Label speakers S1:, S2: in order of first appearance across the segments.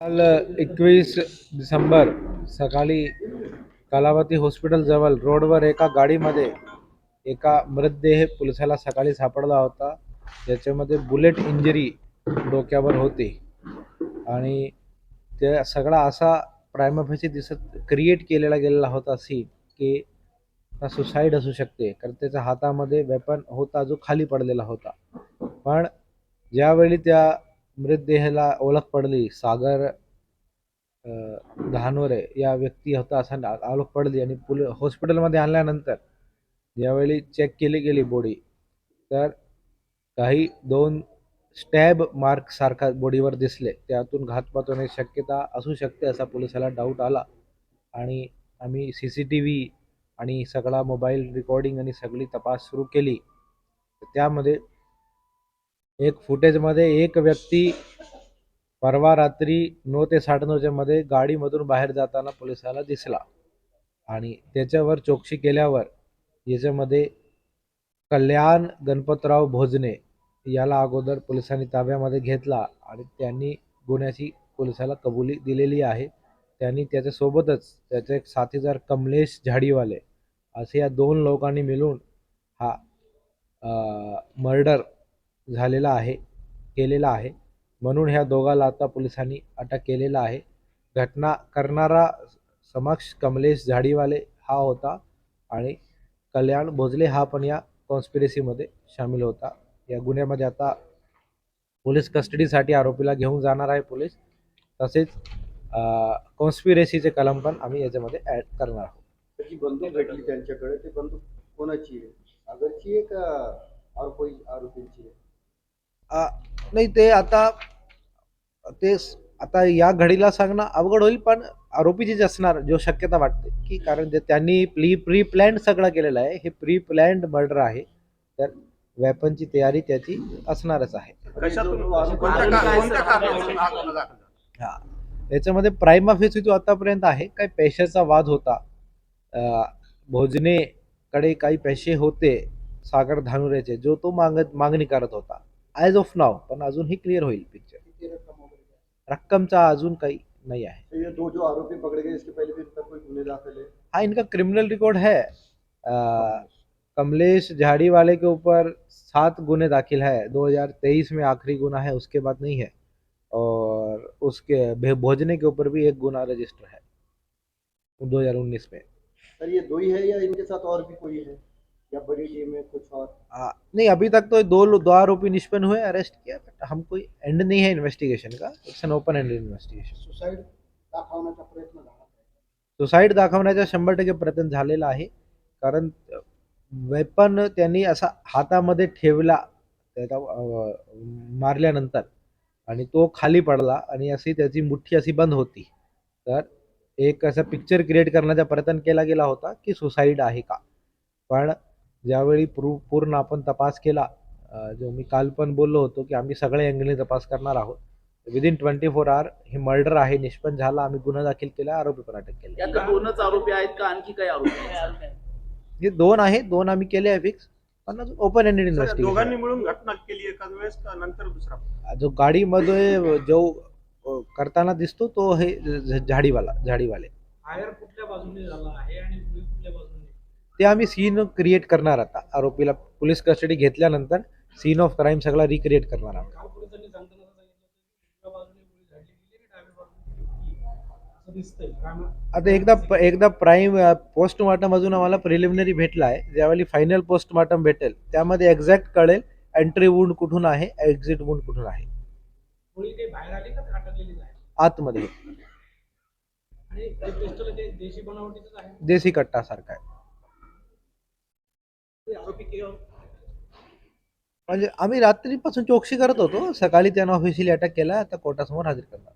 S1: काल एकवीस डिसेंबर सकाळी कलावती हॉस्पिटलजवळ रोडवर एका गाडीमध्ये एका मृतदेह पोलिसाला सकाळी सापडला होता. ज्याच्यामध्ये बुलेट इंजरी डोक्यावर होती. आणि ते सगळा असा प्रायमाफेसी दिसत क्रिएट केलेला गेलेला होता सीन की हा सुसाईड असू शकते. कारण त्याच्या हातामध्ये वेपन होता जो खाली पडलेला होता. पण ज्यावेळी त्या मृतदेहाला ओळख पडली. सागर धानोरे या व्यक्ती होता असं ओळख पडली आणि पुल हॉस्पिटलमध्ये आणल्यानंतर ज्यावेळी चेक केली गेली बॉडी तर काही दोन स्टॅब मार्क सारखा बॉडीवर दिसले. त्यातून घातपात होण्याची शक्यता असू शकते असा पोलिसाला डाऊट आला आणि आम्ही सी सी टी व्ही आणि सगळा मोबाईल रेकॉर्डिंग आणि सगळी तपास सुरू केली. त्यामध्ये एक फुटेजमध्ये एक व्यक्ती परवा रात्री नऊ ते साडेनऊच्या मध्ये गाडीमधून बाहेर जाताना पोलिसाला दिसला. आणि त्याच्यावर चौकशी केल्यावर याच्यामध्ये कल्याण गणपतराव भोजने याला अगोदर पोलिसांनी ताब्यामध्ये घेतला आणि त्यांनी गुन्ह्याची पोलिसाला कबुली दिलेली आहे. त्यांनी त्याच्यासोबतच त्याचे एक साथीदार कमलेश झाडीवाले असे या दोन लोकांनी मिळून हा मर्डर झालेला आहे केलेला आहे. म्हणून ह्या दोघाला आता पोलिसांनी अटक केलेला आहे. घटना करणारा समक्ष कमलेश झाडीवाले हा होता आणि कल्याण भोजले हा पण या कॉन्स्पिरसीमध्ये सामील होता. या गुन्ह्यामध्ये आता पोलीस कस्टडीसाठी आरोपीला घेऊन जाणार आहे पोलीस. तसेच कॉन्स्पिरेसीचे कलम पण आम्ही याच्यामध्ये ॲड करणार आहोत.
S2: त्याची बंदूक भेटली त्यांच्याकडे. ती बंदूक कोणाची आहे? सागरची आहे का आरोपी आरोपींची आहे?
S1: नाही ते आता ते आता या घडीला सांगणं अवघड होईल पण आरोपीचीच असणार जो शक्यता वाटते. की कारण जे त्यांनी प्री प्री प्लॅन्ड सगळं केलेलं आहे हे प्री प्लॅन्ड मर्डर आहे. तर वेपनची तयारी त्याची असणारच आहे.
S2: कशातून आरोपी-
S3: कोणत्या का- कोणत्या कारणावरून हा गुन्हा दाखल झाला?
S1: हा. याच्यामध्ये प्राईमा फेसी जो आतापर्यंत आहे. काही पैशाचा वाद होता. भोजनेकडे काही पैसे होते सागर धानुरेचे. जो तो मागत मागणी करत होता. ॲज ऑफ़ नाव पण अजून ही क्लिअर होईल पिक्चर? रक्कमचा अजून काही नहीं है
S2: तो ये दो जो आरोपी पकड़े गए इसके पहले भी इन पर कोई गुन्हे दाखिल है?
S1: हाँ इनका क्रिमिनल रिकॉर्ड है. कमलेश झाड़ी वाले के ऊपर सात गुने दाखिल है. 2023 में आखिरी गुना है उसके बाद नहीं है. और उसके भोजने के ऊपर भी एक गुना रजिस्टर है। 2019 में।
S2: सर ये दो ही है या इनके साथ और भी कोई है? या बड़ी टीम है कुछ और।
S1: आ, नहीं अभी तक तो दो दो आरोपी निष्पन्न हुए अरेस्ट किया बट हम कोई एंड नहीं है इन्वेस्टिगेशन का। It's an open end investigation
S2: suicide दाखवण्याचा प्रयत्न झाला
S1: सुसाईड दाखवण्याचा शंभर टक्के प्रयत्न झालेला आहे. कारण वेपन त्यांनी असा हातामध्ये ठेवला त्याचा मारल्यानंतर आणि तो खाली पडला आणि अशी त्याची मुठ्ठी अशी बंद होती. तर एक असं पिक्चर क्रिएट करण्याचा प्रयत्न केला गेला होता की सुसाईड आहे का? पण ज्यावेळी प्रू पूर्ण आपण तपास केला जो मी काल पण बोललो होतो की आम्ही सगळ्या अँगलने तपास करणार आहोत. विदिन ट्वेंटी फोर आवर हे मर्डर आहे निष्पन्न झाला आम्ही गुन्हा दाखल केला आरोपी पण अटक केले.
S3: यात दोनच आरोपी आहेत का? आणखी काही आरोपी आहेत?
S1: हे दोन आहे दोन आम्ही केले आहे फिक्स पण अजून ओपन एंडेड
S4: सर, दोघांनी
S1: इन्व्हेस्टिगेशन
S4: मिळून घटना केली एकाच वेळेस का नंतर दुसरा?
S1: जो गाडीमध्ये जो करताना दिसतो तो हे झाडीवाला झाडीवाले.
S5: फायर कुठल्या बाजूने झाला आहे आणि
S1: ते आम्ही सीन क्रिएट करणार आता. आरोपीला पोलीस कस्टडी घेतल्यानंतर सीन ऑफ क्राईम सगळा रिक्रिएट करणार आहोत आता एकदा एकदा प्राईम पोस्टमॉर्टम अजून आम्हाला प्रिलिमिनरी भेटला आहे ज्यावेळी फायनल पोस्टमॉर्टम भेटेल त्यामध्ये एक्झॅक्ट कळेल एंट्री वुंड कुठून आहे एक्झिट वुंड कुठून आहे. आतमध्ये.
S5: देशी
S1: कट्टा सारखा आहे. म्हणजे आम्ही रात्रीपासून चौकशी करत होतो. सकाळी त्यांना ऑफिशियली अटक केला. आता कोर्टासमोर हजर करणार.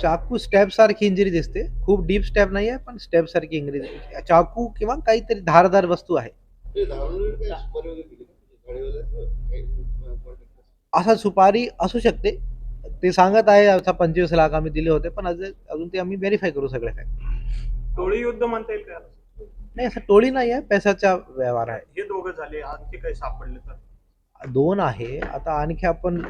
S1: चाकू स्टॅब सारखी इंजरी दिसते. खूप डीप स्टॅब नाही आहे पण स्टॅब सारखी इंजरी दिसते. चाकू किंवा काहीतरी धारदार वस्तू आहे. असा सुपारी असू शकते. ते सांगत आहे असा पंचवीस लाख आम्ही दिले होते पण अजून अजून ते आम्ही व्हेरीफाय करू सगळे फॅक्ट
S4: टोळी युद्ध म्हणता येईल का?
S1: नाही असं टोळी नाही आहे पैशाचा व्यवहार आहे.
S4: हे दोघं झाले आणखी काही सापडले तर?
S1: दोन आहे आता आणखी आपण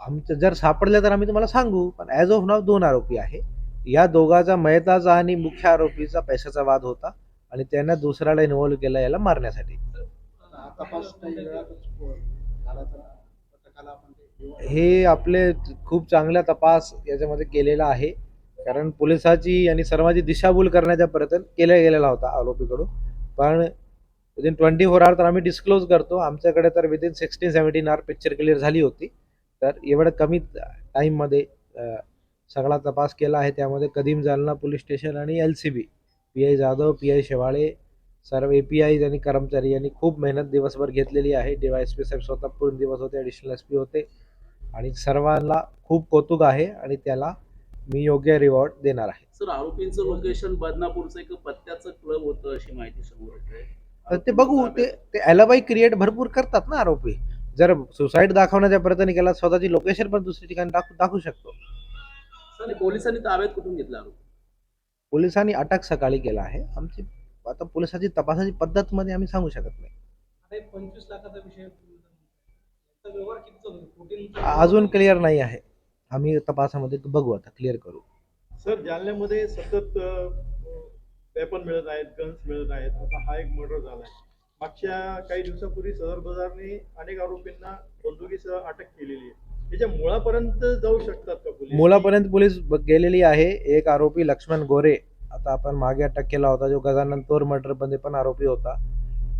S1: आमचं जर सापडलं तर आम्ही तुम्हाला सांगू पण ॲज ऑफ नाव दोन आरोपी आहे. या दोघाचा मयताचा आणि मुख्य आरोपीचा पैशाचा वाद होता आणि त्यांना दुसऱ्याला इन्व्हॉल्व केला याला मारण्यासाठी
S2: तपास काही वेळातच झाला तर पथकाला आपण ते
S1: हे आपले खूप चांगला तपास याच्यामध्ये केलेला आहे. कारण पोलिसाची आणि सर्वांची दिशाभूल करण्याचा प्रयत्न केला गेलेला होता आरोपीकडून. पण विदिन ट्वेंटी फोर आवर तर आम्ही डिस्क्लोज करतो. आमच्याकडे तर within sixteen seventeen hour picture clear झाली होती. तर एवढं कमी टाईममध्ये सगळा तपास केला आहे. त्यामध्ये कदीम जालना पोलीस स्टेशन आणि L C B P I Jadhav P I Shewale सर्व ए पी आय आणि कर्मचारी यांनी खूप मेहनत दिवसभर घेतलेली आहे. डी वाय एस पी साहेब स्वतः पूर्ण दिवस होते ॲडिशनल एस पी होते. आणि सर्वांना खूप कौतुक आहे आणि त्याला मी योग्य रिवॉर्ड देणार आहे.
S3: सर आरोपींचं लोकेशन बदनापूरचं एक पत्त्याचं क्लब होतं अशी माहिती समोर
S1: ते बघू ते ते अलाबाई क्रिएट भरपूर करतात ना आरोपी. जर सुसाईड दाखवण्याचा प्रयत्न केला स्वतःची लोकेशन पण दुसऱ्या ठिकाणी दाखवू दाखवू शकतो.
S3: आणि पोलिसांनी ताब्यात कुठून घेतला आरोपी?
S1: पोलिसांनी अटक सकाळी केला आहे. आमची आता पोलिसाची तपासाची पद्धतमध्ये आम्ही सांगू शकत नाही.
S5: पंचवीस लाखाचा विषय याचा व्यवहार कितीचा होतो कोटींचा
S1: अजून क्लिअर नाही आहे. आम्ही तपासामध्ये बघू आता क्लिअर करू.
S6: सर जालन्यामध्ये सतत वेपन मिळत आहेत गन्स मिळत आहेत. आता हा एक मर्डर झाला आहे मागच्या काही दिवसापूर्वी सदर बाजारने अनेक आरोपींना बंदुकीसह अटक केलेली आहे. त्याच्या मुळापर्यंत जाऊ शकतात का पोलीस?
S1: मुलापर्यंत पोलीस गेलेली आहे. एक आरोपी लक्ष्मण गोरे आता आपण मागे अटक केला होता जो गजानन तोर मर्डरमध्ये पण आरोपी होता.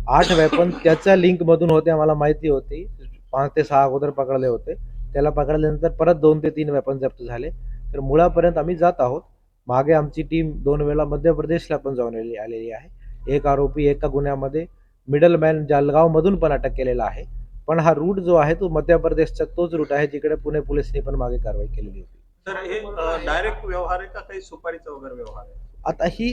S1: आठ वेपन त्याच्या लिंक मधून होते आम्हाला माहिती होती. पाच ते सहा अगोदर पकडले होते. त्याला पकडल्यानंतर परत दोन ते तीन वेपन जप्त झाले. तर मुळापर्यंत आम्ही जात आहोत. मागे आमची टीम दोन वेळा मध्य प्रदेशला पण जाऊन आलेली आहे. एक आरोपी एका गुन्ह्यामध्ये मिडल मॅन जालगाव मधून पण अटक केलेला आहे. पण हा रूट जो आहे तो मध्य प्रदेशचा तोच रूट आहे जिकडे पुणे पोलिसनी पण मागे कारवाई केलेली होती.
S4: तर हे डायरेक्ट व्यवहार आहे का? काही सुपारीचा वगैरे व्यवहार आहे?
S1: आता ही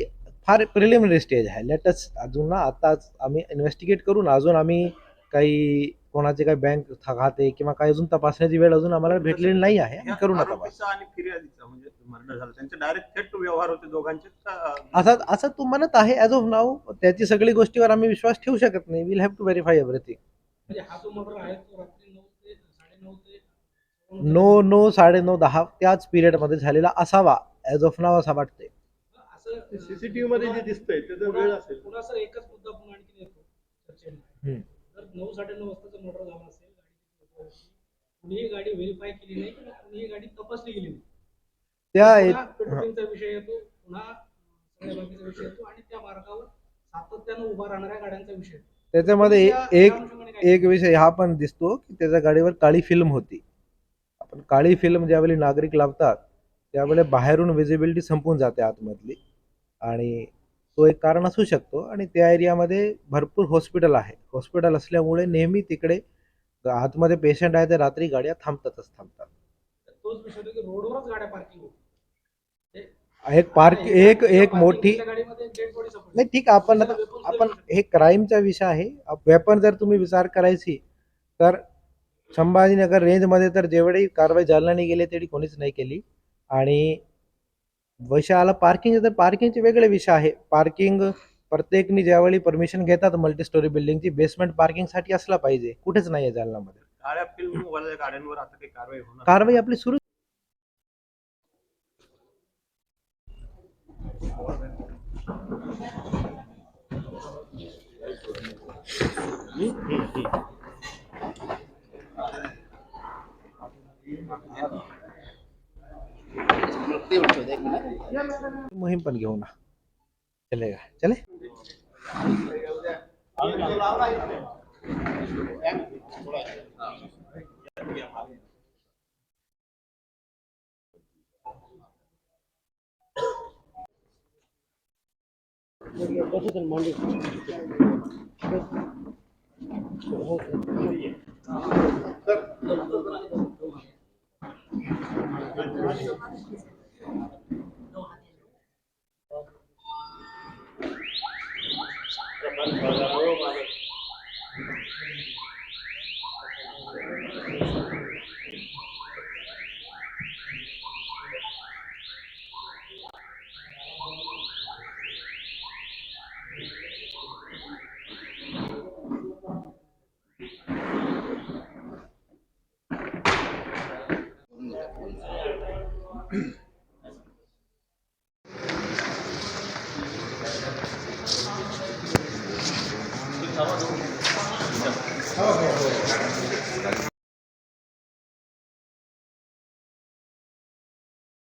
S1: फार प्रिलिमिनरी स्टेज आहे. लेटस अजून ना आताच आम्ही इन्व्हेस्टिगेट करून अजून आम्ही काही कोणाचे काही बँक खाते किंवा काही अजून तपासण्याची वेळ अजून आम्हाला भेटलेली नाही आहे. करू ना तपास
S4: आरोपीचा आणि फिर्यादीचा म्हणजे मर्डर झाला त्यांचे डायरेक्ट थेट व्यवहार होते दोघांचे. का
S1: असं असं तू म्हणत आहे ॲज ऑफ नाव त्याची सगळी गोष्टीवर आम्ही विश्वास ठेवू शकत नाही. Will have to verify everything
S5: हा जो मर्डर आहे तो रात्री नऊ ते साडेनऊ ते
S1: नो नो साडे नऊ दहा त्याच पिरियडमध्ये झालेला असावा ॲज ऑफ नाव असा वाटते
S6: सीसीटीव्ही मध्ये जे दिसतंय त्याचा वेळ असेल.
S5: पुन्हा सर एकच मुद्दा पुन्हा आणखी येतो.
S1: हम्म.
S5: जर नऊ वाजताचा मर्डर झाला असेल गाडी कुणीही गाडी व्हेरीफाय केली नाही किंवा कुणीही गाडी तपासली गेली नाही
S1: त्या
S5: पुन्हा पेट्रोलिंगचा विषय येतो पुन्हा सगळ्या बाकीचा विषय येतो आणि त्या मार्गावर सातत्यानं उभा राहणाऱ्या गाड्यांचा विषय येतो.
S1: त्याच्यामध्ये एक
S5: या अनुषंगाने काय
S1: एक विषय हा पण दिसतो की त्याच्या गाडीवर काळी फिल्म होती आपण काळी फिल्म ज्यावेळी नागरिक लावतात त्यावेळी बाहेरून विजिबिलिटी संपून जाते आतमधली आणि तो एक कारण असू शकतो आणि त्या एरियामध्ये भरपूर हॉस्पिटल आहे. हॉस्पिटल असल्यामुळे नेहमी तिकडे आतमध्ये पेशंट आहे ते रात्री गाड्या थांबतातच थांबतात.
S5: तोच विषय होतो की रोडवरच गाड्या पार्किंग होती
S1: एक पार्क एक एक मोठी नाही ठीक आपण आता आपण हे क्राईमचा विषय आहे. वेपन जर तुम्ही विचार करायची तर संभाजीनगर रेंजमध्ये तर जेवढी कारवाई जालनाने गेली तेवढी कोणीच नाही केली. आणि विषय आला पार्किंग तर पार्किंगचे वेगळे विषय आहे. पार्किंग प्रत्येकनी ज्यावेळी परमिशन घेतात मल्टी स्टोरी बिल्डिंगची बेसमेंट पार्किंगसाठी असला पाहिजे. कुठेच नाही आहे जालनामध्ये
S4: कारवाई
S1: आपली सुरू मोहीम पण घेऊ ना चले चले Thank. Mm-hmm.